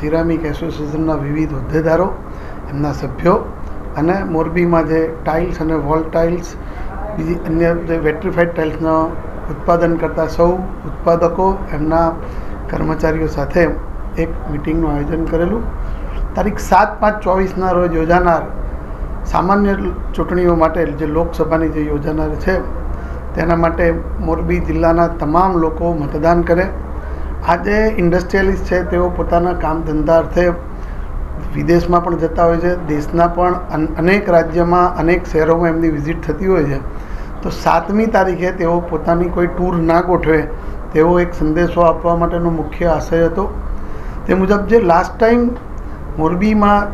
Ceramic એસોસિએશનના વિવિધ હોદ્દેદારો, એમના સભ્યો અને મોરબીમાં જે ટાઇલ્સ અને વોલ ટાઇલ્સ, બીજી અન્ય જે વેટ્રીફાઈડ ટાઇલ્સનો ઉત્પાદન કરતા સૌ ઉત્પાદકો, એમના કર્મચારીઓ સાથે એક મિટિંગનું આયોજન કરેલું. તારીખ સાત પાંચ ચોવીસના રોજ યોજાનાર સામાન્ય ચૂંટણીઓ માટે જે લોકસભાની જે યોજાનાર છે, તેના માટે મોરબી જિલ્લાના તમામ લોકો મતદાન કરે. આજે ઇન્ડસ્ટ્રીયલિસ્ટ છે, તેઓ પોતાના કામ ધંધા અર્થે વિદેશમાં પણ જતા હોય છે. દેશના પણ અન- અનેક રાજ્યમાં, અનેક શહેરોમાં એમની વિઝિટ થતી હોય છે. તો સાતમી તારીખે તેઓ પોતાની કોઈ ટૂર ના ગોઠવે તેવો એક સંદેશો આપવા માટેનો મુખ્ય આશય હતો. તે મુજબ જે લાસ્ટ ટાઈમ મોરબીમાં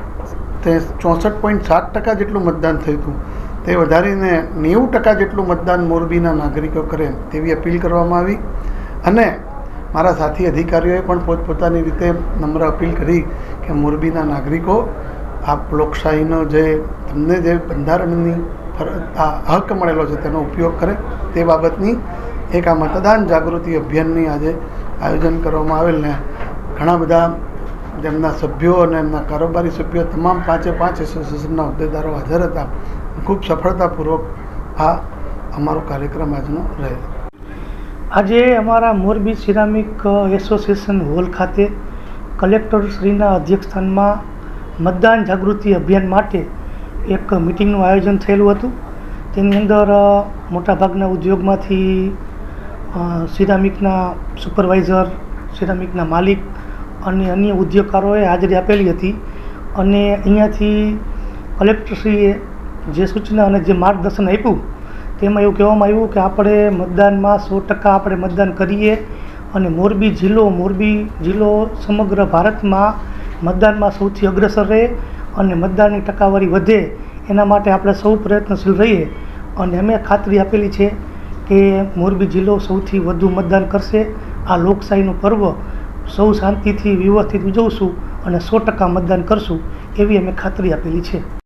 તે ચોસઠ પોઈન્ટ સાત ટકા જેટલું મતદાન થયું હતું, તે વધારીને નેવું ટકા જેટલું મતદાન મોરબીના નાગરિકો કરે તેવી અપીલ કરવામાં આવી. અને મારા સાથી અધિકારીઓએ પણ પોતપોતાની રીતે નમ્ર અપીલ કરી કે મોરબીના નાગરિકો, આ લોકશાહીનો જે તમને જે બંધારણની આ હક મળેલો છે તેનો ઉપયોગ કરે તે બાબતની એક આ મતદાન જાગૃતિ અભિયાનની આજે આયોજન કરવામાં આવેલ ને ઘણા બધા જેમના સભ્યો અને એમના કારોબારી સભ્યો તમામ પાંચે પાંચ એસોસિએશનના હોદ્દેદારો હાજર હતા. ખૂબ સફળતાપૂર્વક આ અમારો કાર્યક્રમ આજનો રહ્યો આજે અમારા મોરબી સિરામિક એસોસિએશન હોલ ખાતે કલેક્ટરશ્રીના અધ્યક્ષસ્થાનમાં મતદાન જાગૃતિ અભિયાન માટે એક મિટિંગનું આયોજન થયેલું હતું. તેની અંદર મોટાભાગના ઉદ્યોગમાંથી સિરામિકના સુપરવાઇઝર, સિરામિકના માલિક અને અન્ય ઉદ્યોગકારોએ હાજરી આપેલી હતી અને અહીંયાથી કલેક્ટરશ્રીએ જે સૂચના અને જે માર્ગદર્શન આપ્યું તેમાં એવું કહેવામાં આવ્યું કે આપણે મતદાનમાં સો ટકા આપણે મતદાન કરીએ અને મોરબી જિલ્લો મોરબી જિલ્લો સમગ્ર ભારતમાં મતદાનમાં સૌથી અગ્રસર રહે અને મતદાનની ટકાવારી વધે, એના માટે આપણે સૌ પ્રયત્નશીલ રહીએ. અને અમે ખાતરી આપેલી છે કે મોરબી જિલ્લો સૌથી વધુ મતદાન કરશે. આ લોકશાહીનું પર્વ સૌ શાંતિથી વ્યવસ્થિત ઉજવશું અને સો ટકા મતદાન કરશું, એવી અમે ખાતરી આપેલી છે.